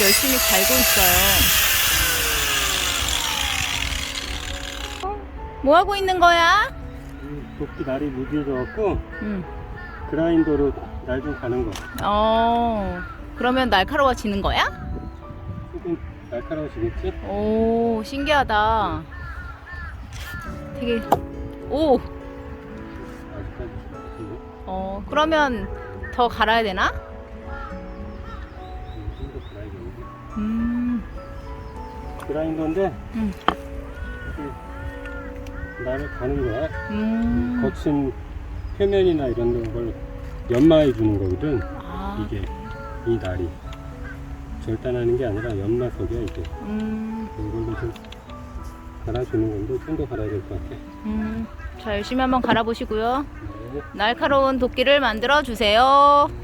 열심히 갈고 있어요. 뭐 하고 있는 거야? 음, 도끼 날이 무뎌져갖고 응. 그라인더로 날 좀 가는 거. 어. 그러면 날카로워지는 거야? 조금 날카로워지겠지? 오, 신기하다. 되게 오. 아직까지. 좀 어, 그러면 더 갈아야 되나? 음. 그라인더인데 음. 날을 가는 거야. 음. 거친 표면이나 이런 걸 연마해 주는 거거든. 아. 이게 이 날이 절단하는 게 아니라 연마석이야 이게. 음. 이걸로 좀 갈아주는 건데 좀 더 갈아야 될 것 같아. 음. 자, 열심히 한번 갈아보시고요. 네. 날카로운 도끼를 만들어 주세요. 음.